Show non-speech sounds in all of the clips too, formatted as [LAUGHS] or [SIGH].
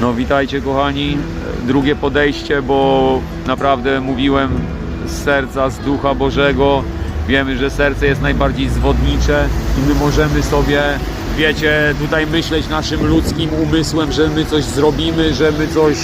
No witajcie kochani, drugie podejście, bo naprawdę mówiłem z serca, z Ducha Bożego. Wiemy, że serce jest najbardziej zwodnicze i my możemy sobie, wiecie, tutaj myśleć naszym ludzkim umysłem, że my coś zrobimy, że my coś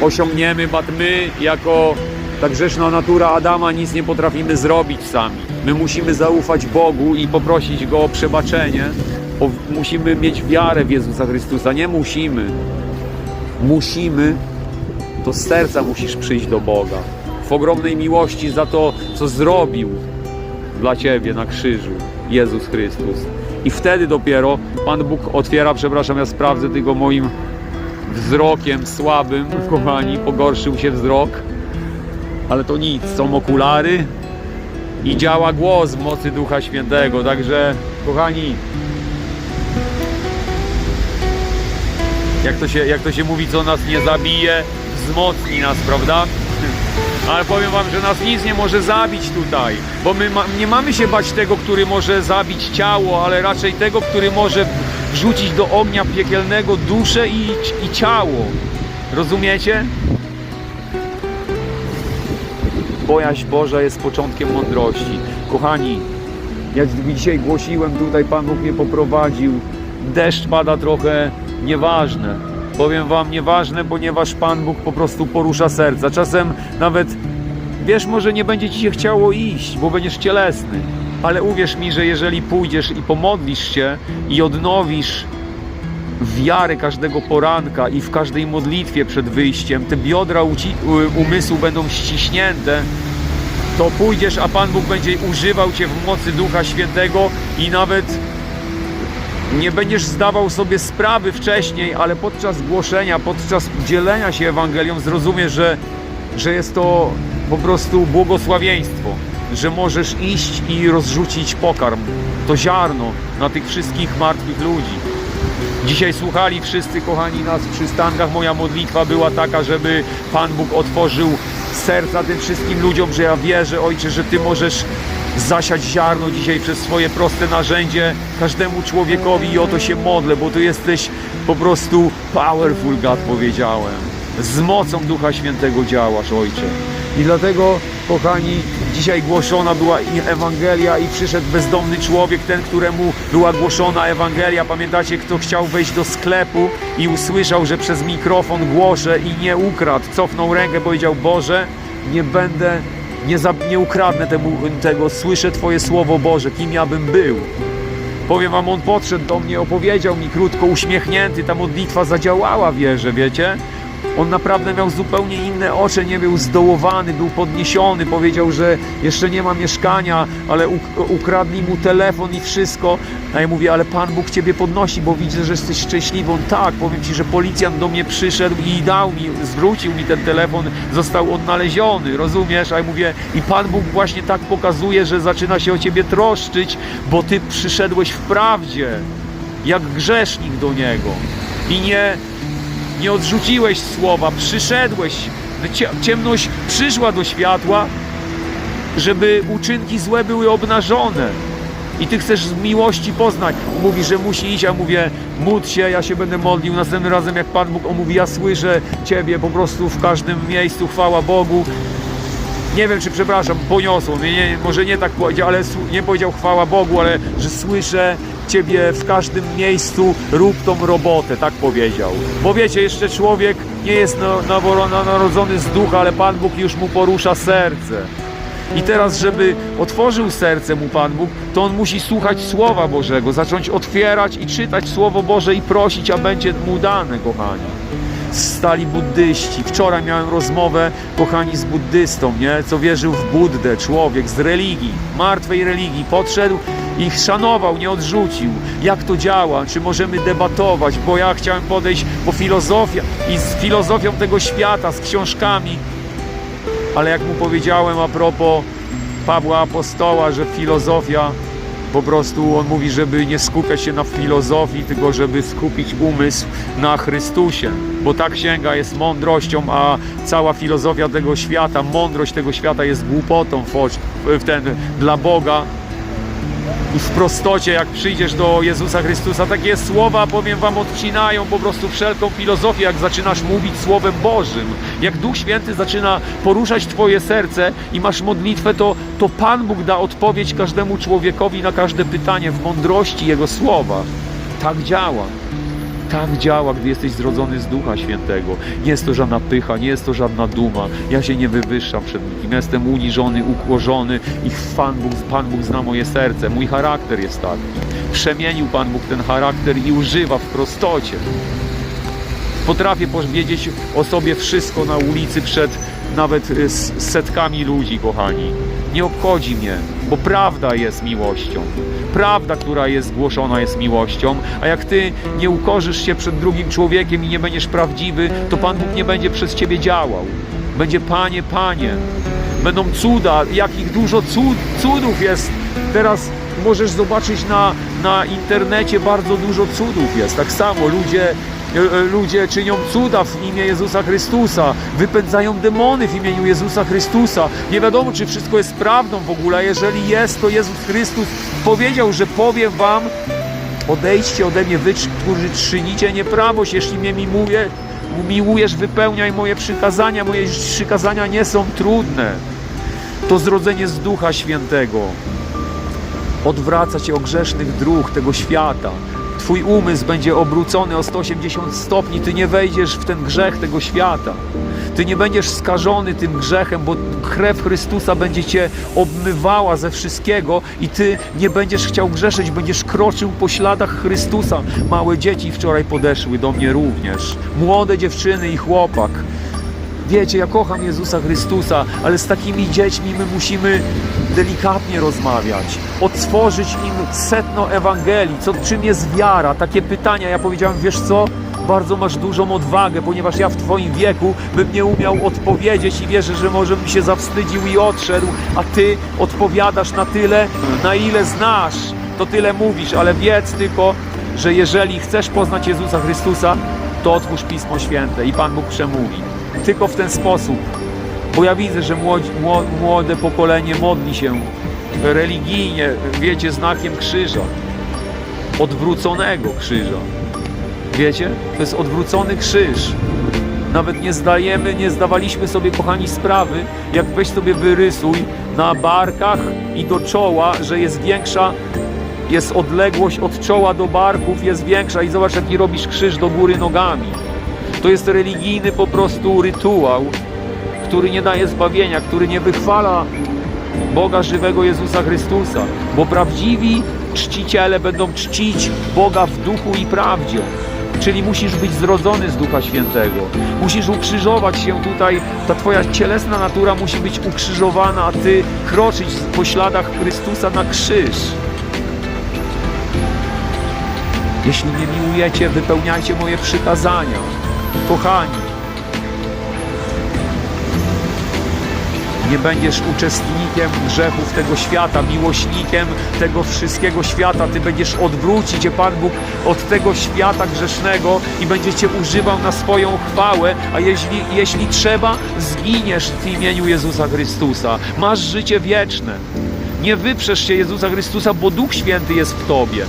osiągniemy, bo my jako ta grzeszna natura Adama nic nie potrafimy zrobić sami. My musimy zaufać Bogu i poprosić Go o przebaczenie. O, musimy mieć wiarę w Jezusa Chrystusa. Nie musimy. Musimy. To z serca musisz przyjść do Boga. W ogromnej miłości za to, co zrobił dla Ciebie na krzyżu Jezus Chrystus. I wtedy dopiero Pan Bóg otwiera, przepraszam, ja sprawdzę tylko moim wzrokiem słabym, [LAUGHS] kochani, pogorszył się wzrok ale to nic, są okulary i działa głos mocy Ducha Świętego. Także, kochani, jak to się, jak to się mówi, co nas nie zabije, wzmocni nas, prawda? Ale powiem wam, że nas nic nie może zabić tutaj, bo my ma, nie mamy się bać tego, który może zabić ciało, ale raczej tego, który może wrzucić do ognia piekielnego duszę i, i ciało. Rozumiecie? bojaźń Boża jest początkiem mądrości. Kochani, jak dzisiaj głosiłem, tutaj Pan Bóg mnie poprowadził. Deszcz pada trochę, nieważne. Powiem Wam, nieważne, ponieważ Pan Bóg po prostu porusza serca. Czasem nawet, wiesz, może nie będzie Ci się chciało iść, bo będziesz cielesny. Ale uwierz mi, że jeżeli pójdziesz i pomodlisz się i odnowisz wiarę każdego poranka i w każdej modlitwie przed wyjściem, te biodra umysłu będą ściśnięte, to pójdziesz, a Pan Bóg będzie używał Cię w mocy Ducha Świętego i nawet nie będziesz zdawał sobie sprawy wcześniej, ale podczas głoszenia, podczas dzielenia się Ewangelią zrozumiesz, że, że jest to po prostu błogosławieństwo, że możesz iść i rozrzucić pokarm, to ziarno na tych wszystkich martwych ludzi. Dzisiaj słuchali wszyscy, kochani, nas w przystankach. Moja modlitwa była taka, żeby Pan Bóg otworzył serca tym wszystkim ludziom, że ja wierzę, Ojcze, że Ty możesz zasiać ziarno dzisiaj przez swoje proste narzędzie każdemu człowiekowi i o to się modlę, bo Ty jesteś po prostu powerful, God powiedziałem. Z mocą Ducha Świętego działasz, Ojcze. I dlatego, kochani, dzisiaj głoszona była Ewangelia i przyszedł bezdomny człowiek, ten, któremu była głoszona Ewangelia. Pamiętacie, kto chciał wejść do sklepu i usłyszał, że przez mikrofon głoszę i nie ukradł. Cofnął rękę, powiedział, Boże, nie będę, nie, za, nie ukradnę temu, tego, słyszę Twoje Słowo Boże, kim ja bym był. Powiem wam, on podszedł do mnie, opowiedział mi krótko, uśmiechnięty, ta modlitwa zadziałała, wierzę, wiecie? On naprawdę miał zupełnie inne oczy, nie był zdołowany, był podniesiony. Powiedział, że jeszcze nie ma mieszkania, ale uk- ukradli mu telefon i wszystko. A ja mówię, ale Pan Bóg Ciebie podnosi, bo widzę, że jesteś szczęśliwy. On tak, powiem Ci, że policjant do mnie przyszedł i dał mi, zwrócił mi ten telefon, został odnaleziony, rozumiesz? A ja mówię, i Pan Bóg właśnie tak pokazuje, że zaczyna się o Ciebie troszczyć, bo Ty przyszedłeś w prawdzie, jak grzesznik do Niego. I nie, nie odrzuciłeś słowa, przyszedłeś. Cie- Ciemność przyszła do światła, żeby uczynki złe były obnażone. I ty chcesz z miłości poznać. Mówi, że musi iść, a mówię, módl się, ja się będę modlił. Następnym razem, jak Pan Bóg on mówi, ja słyszę Ciebie po prostu w każdym miejscu, chwała Bogu. Nie wiem, czy przepraszam, poniosło mnie, nie, może nie tak powiedział, ale nie powiedział chwała Bogu, ale że słyszę Ciebie w każdym miejscu, rób tą robotę, tak powiedział. Bo wiecie, jeszcze człowiek nie jest naworo- na- narodzony z ducha, ale Pan Bóg już mu porusza serce. I teraz, żeby otworzył serce mu Pan Bóg, to on musi słuchać Słowa Bożego, zacząć otwierać i czytać Słowo Boże i prosić, a będzie mu dane, kochani stali buddyści. Wczoraj miałem rozmowę, kochani, z buddystą, nie? co wierzył w Buddę, człowiek z religii, martwej religii. Podszedł i szanował, nie odrzucił. Jak to działa? Czy możemy debatować? Bo ja chciałem podejść, bo filozofia i z filozofią tego świata, z książkami, ale jak mu powiedziałem a propos Pawła Apostoła, że filozofia po prostu on mówi, żeby nie skupiać się na filozofii, tylko żeby skupić umysł na Chrystusie, bo ta księga jest mądrością, a cała filozofia tego świata, mądrość tego świata jest głupotą w, ten, dla Boga. I w prostocie, jak przyjdziesz do Jezusa Chrystusa. Takie słowa, powiem Wam, odcinają po prostu wszelką filozofię, jak zaczynasz mówić Słowem Bożym. Jak Duch Święty zaczyna poruszać Twoje serce i masz modlitwę, to, to Pan Bóg da odpowiedź każdemu człowiekowi na każde pytanie w mądrości Jego słowa. Tak działa. Tak działa, gdy jesteś zrodzony z Ducha Świętego. Nie jest to żadna pycha, nie jest to żadna duma. Ja się nie wywyższam przed nikim. Jestem uniżony, ukłożony i Pan Bóg, Pan Bóg zna moje serce. Mój charakter jest taki. Przemienił Pan Bóg ten charakter i używa w prostocie. Potrafię powiedzieć o sobie wszystko na ulicy przed nawet y, s- setkami ludzi, kochani. Nie obchodzi mnie, bo prawda jest miłością. Prawda, która jest głoszona, jest miłością, a jak ty nie ukorzysz się przed drugim człowiekiem i nie będziesz prawdziwy, to Pan Bóg nie będzie przez ciebie działał. Będzie Panie, Panie. Będą cuda, jakich dużo cud, cudów jest. Teraz możesz zobaczyć na, na internecie bardzo dużo cudów jest. Tak samo ludzie ludzie czynią cuda w imię Jezusa Chrystusa, wypędzają demony w imieniu Jezusa Chrystusa. Nie wiadomo, czy wszystko jest prawdą w ogóle. Jeżeli jest, to Jezus Chrystus powiedział, że powiem wam, odejdźcie ode mnie, wy, którzy czynicie nieprawość, jeśli mnie miłuje, miłujesz, wypełniaj moje przykazania. Moje przykazania nie są trudne. To zrodzenie z Ducha Świętego odwraca cię od grzesznych dróg tego świata. Twój umysł będzie obrócony o 180 stopni. Ty nie wejdziesz w ten grzech tego świata. Ty nie będziesz skażony tym grzechem, bo krew Chrystusa będzie cię obmywała ze wszystkiego i ty nie będziesz chciał grzeszyć, będziesz kroczył po śladach Chrystusa. Małe dzieci wczoraj podeszły do mnie również. Młode dziewczyny i chłopak. Wiecie, ja kocham Jezusa Chrystusa, ale z takimi dziećmi my musimy delikatnie rozmawiać, otworzyć im setno Ewangelii, co, czym jest wiara, takie pytania. Ja powiedziałem, wiesz co, bardzo masz dużą odwagę, ponieważ ja w Twoim wieku bym nie umiał odpowiedzieć i wierzę, że może bym się zawstydził i odszedł, a Ty odpowiadasz na tyle, na ile znasz, to tyle mówisz, ale wiedz tylko, że jeżeli chcesz poznać Jezusa Chrystusa, to otwórz Pismo Święte i Pan Bóg przemówi. Tylko w ten sposób. Bo ja widzę, że młodzi, mło- młode pokolenie modli się religijnie, wiecie, znakiem krzyża. Odwróconego krzyża. Wiecie? To jest odwrócony krzyż. Nawet nie zdajemy, nie zdawaliśmy sobie, kochani, sprawy, jak weź sobie wyrysuj na barkach i do czoła, że jest większa, jest odległość od czoła do barków, jest większa i zobacz, jaki robisz krzyż do góry nogami. To jest religijny po prostu rytuał, który nie daje zbawienia, który nie wychwala Boga żywego Jezusa Chrystusa, bo prawdziwi czciciele będą czcić Boga w duchu i prawdzie. Czyli musisz być zrodzony z Ducha Świętego. Musisz ukrzyżować się tutaj. Ta twoja cielesna natura musi być ukrzyżowana, a ty kroczyć po śladach Chrystusa na krzyż. Jeśli mnie miłujecie, wypełniajcie moje przykazania. Kochani, nie będziesz uczestnikiem grzechów tego świata, miłośnikiem tego wszystkiego świata. Ty będziesz odwrócić cię Pan Bóg od tego świata grzesznego i będzie cię używał na swoją chwałę, a jeśli, jeśli trzeba, zginiesz w imieniu Jezusa Chrystusa. Masz życie wieczne. Nie wyprzesz się Jezusa Chrystusa, bo Duch Święty jest w tobie.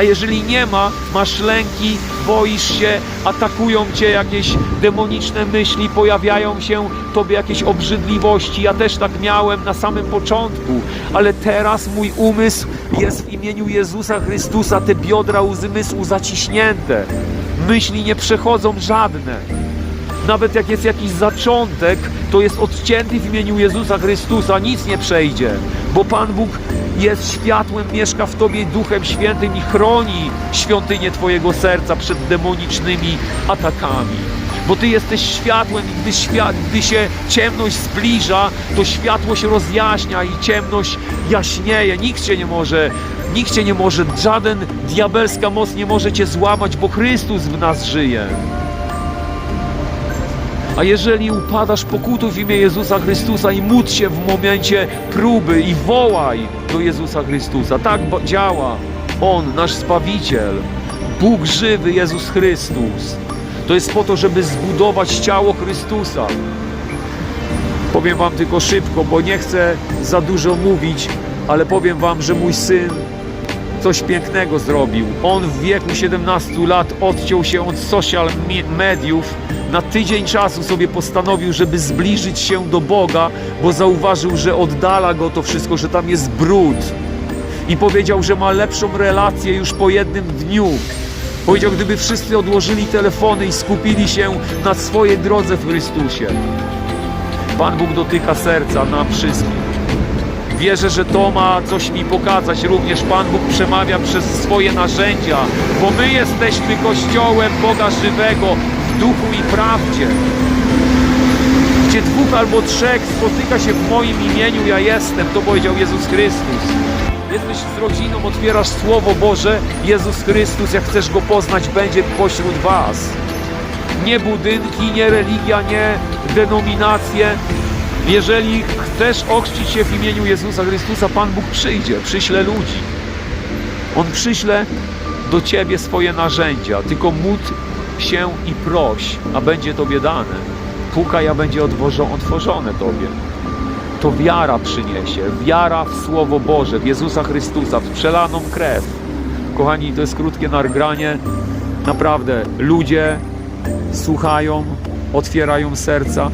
A jeżeli nie ma, masz lęki, boisz się, atakują cię jakieś demoniczne myśli, pojawiają się tobie jakieś obrzydliwości. Ja też tak miałem na samym początku, ale teraz mój umysł jest w imieniu Jezusa Chrystusa, te biodra uzmysłu zaciśnięte. Myśli nie przechodzą żadne. Nawet jak jest jakiś zaczątek, to jest odcięty w imieniu Jezusa Chrystusa, nic nie przejdzie, bo Pan Bóg jest światłem, mieszka w Tobie Duchem Świętym i chroni świątynię Twojego serca przed demonicznymi atakami. Bo Ty jesteś światłem i gdy, świat, gdy się ciemność zbliża, to światło się rozjaśnia i ciemność jaśnieje. Nikt Cię nie może, nikt Cię nie może, żaden diabelska moc nie może Cię złamać, bo Chrystus w nas żyje. A jeżeli upadasz, pokutuj w imię Jezusa Chrystusa i módl się w momencie próby i wołaj do Jezusa Chrystusa. Tak działa On, nasz Zbawiciel, Bóg żywy, Jezus Chrystus. To jest po to, żeby zbudować ciało Chrystusa. Powiem wam tylko szybko, bo nie chcę za dużo mówić, ale powiem wam, że mój syn coś pięknego zrobił. On w wieku 17 lat odciął się od social me- mediów. Na tydzień czasu sobie postanowił, żeby zbliżyć się do Boga, bo zauważył, że oddala go to wszystko, że tam jest brud. I powiedział, że ma lepszą relację już po jednym dniu. Powiedział, gdyby wszyscy odłożyli telefony i skupili się na swojej drodze w Chrystusie. Pan Bóg dotyka serca nam wszystkim. Wierzę, że to ma coś mi pokazać. Również Pan Bóg przemawia przez swoje narzędzia, bo my jesteśmy Kościołem Boga żywego w duchu i prawdzie. Gdzie dwóch albo trzech spotyka się w moim imieniu, ja jestem, to powiedział Jezus Chrystus. Jesteś z rodziną, otwierasz Słowo Boże, Jezus Chrystus, jak chcesz Go poznać, będzie pośród Was. Nie budynki, nie religia, nie denominacje, jeżeli chcesz ochrzcić się w imieniu Jezusa Chrystusa, Pan Bóg przyjdzie, przyśle ludzi. On przyśle do ciebie swoje narzędzia, tylko módl się i proś, a będzie tobie dane. Pukaj, a będzie otworzo- otworzone tobie. To wiara przyniesie, wiara w Słowo Boże, w Jezusa Chrystusa, w przelaną krew. Kochani, to jest krótkie nagranie. Naprawdę, ludzie słuchają, otwierają serca,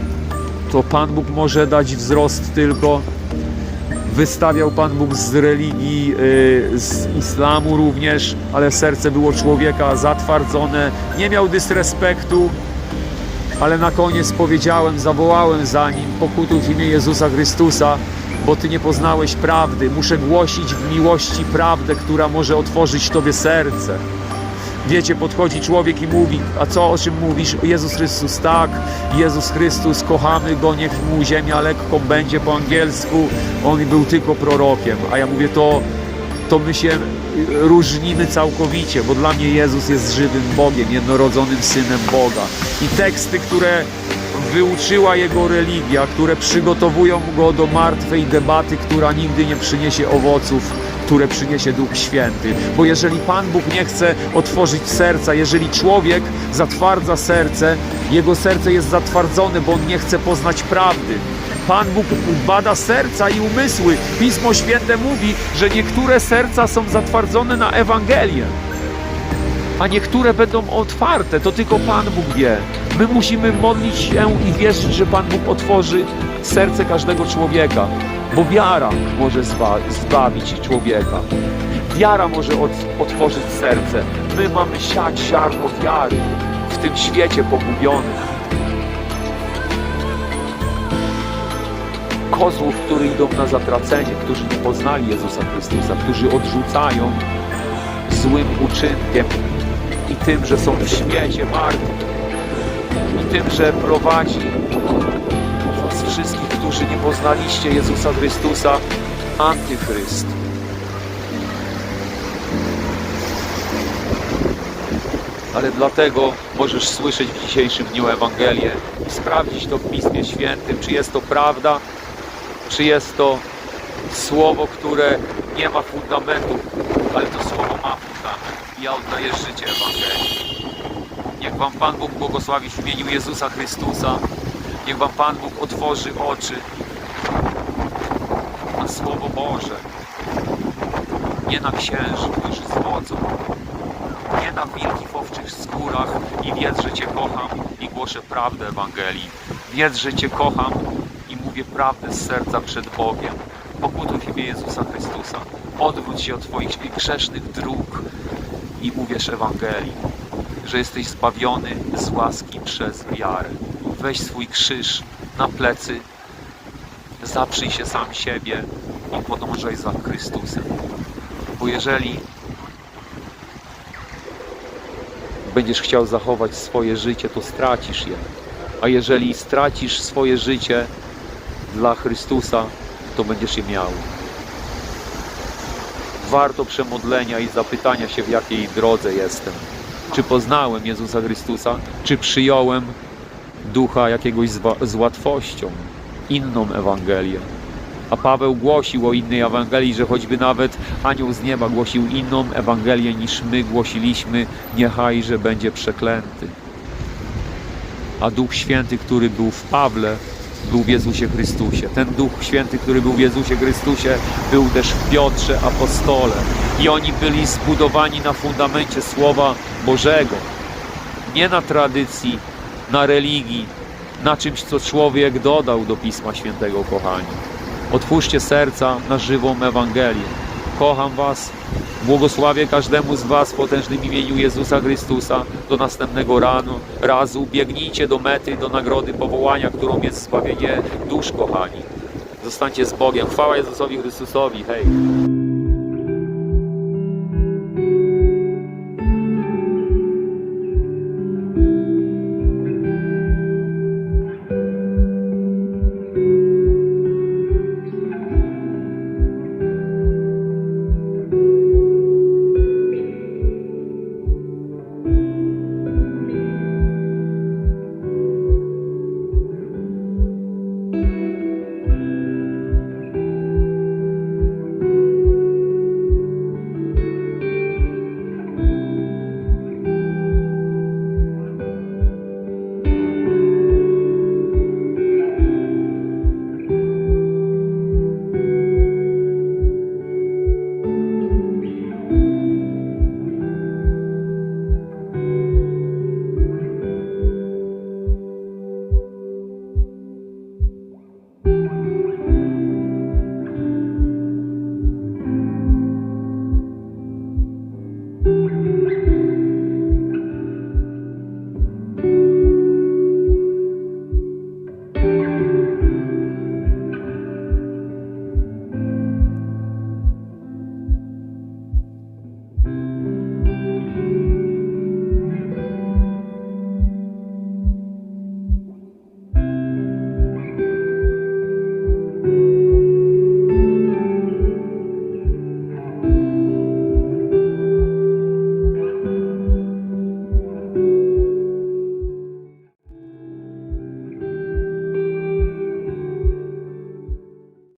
to Pan Bóg może dać wzrost tylko. Wystawiał Pan Bóg z religii, y, z islamu również, ale serce było człowieka zatwardzone, nie miał dysrespektu, ale na koniec powiedziałem, zawołałem za nim, pokutuj w imię Jezusa Chrystusa, bo Ty nie poznałeś prawdy. Muszę głosić w miłości prawdę, która może otworzyć Tobie serce. Wiecie, podchodzi człowiek i mówi, a co, o czym mówisz? Jezus Chrystus, tak, Jezus Chrystus, kochamy Go, niech Mu ziemia lekko będzie po angielsku. On był tylko prorokiem, a ja mówię, to, to my się różnimy całkowicie, bo dla mnie Jezus jest żywym Bogiem, jednorodzonym Synem Boga. I teksty, które wyuczyła Jego religia, które przygotowują Go do martwej debaty, która nigdy nie przyniesie owoców, które przyniesie Duch Święty. Bo jeżeli Pan Bóg nie chce otworzyć serca, jeżeli człowiek zatwardza serce, jego serce jest zatwardzone, bo on nie chce poznać prawdy. Pan Bóg bada serca i umysły. Pismo Święte mówi, że niektóre serca są zatwardzone na Ewangelię, a niektóre będą otwarte. To tylko Pan Bóg wie. My musimy modlić się i wierzyć, że Pan Bóg otworzy serce każdego człowieka, bo wiara może zba zbawić człowieka. Wiara może ot- otworzyć serce. My mamy siać ziarno wiary w tym świecie pogubionym. Kozłów, które idą na zatracenie, którzy nie poznali Jezusa Chrystusa, którzy odrzucają złym uczynkiem i tym, że są w świecie martwi i tym, że prowadzi wszystkich, którzy nie poznaliście Jezusa Chrystusa, antychryst. Ale dlatego możesz słyszeć w dzisiejszym dniu Ewangelię i sprawdzić to w Pismie Świętym, czy jest to prawda, czy jest to słowo, które nie ma fundamentu, ale to słowo ma fundament. Ja oddaję życie Ewangelii. Niech Wam Pan Bóg błogosławi w imieniu Jezusa Chrystusa. Niech Wam Pan Bóg otworzy oczy na Słowo Boże. Nie na księży, którzy zwodzą. Nie na wilki w owczych skórach i wiedz, że Cię kocham i głoszę prawdę Ewangelii. Wiedz, że Cię kocham i mówię prawdę z serca przed Bogiem. Pokutuj w imię Jezusa Chrystusa. Odwróć się od Twoich grzesznych dróg i uwierz Ewangelii, że jesteś zbawiony z łaski przez wiarę. Weź swój krzyż na plecy, zaprzyj się sam siebie i podążaj za Chrystusem. Bo jeżeli będziesz chciał zachować swoje życie, to stracisz je. A jeżeli stracisz swoje życie dla Chrystusa, to będziesz je miał. Warto przemodlenia i zapytania się, w jakiej drodze jestem. Czy poznałem Jezusa Chrystusa, czy przyjąłem ducha jakiegoś z, łatwością, inną Ewangelię. A Paweł głosił o innej Ewangelii, że choćby nawet anioł z nieba głosił inną Ewangelię niż my głosiliśmy, niechajże będzie przeklęty. A Duch Święty, który był w Pawle, był w Jezusie Chrystusie. Ten Duch Święty, który był w Jezusie Chrystusie, był też w Piotrze apostole. I oni byli zbudowani na fundamencie Słowa Bożego. Nie na tradycji, na religii, na czymś, co człowiek dodał do Pisma Świętego, kochani. Otwórzcie serca na żywą Ewangelię. Kocham Was. Błogosławię każdemu z Was w potężnym imieniu Jezusa Chrystusa. Do następnego rano, razu. Biegnijcie do mety, do nagrody powołania, którą jest zbawienie dusz, kochani. Zostańcie z Bogiem. Chwała Jezusowi Chrystusowi. Hej.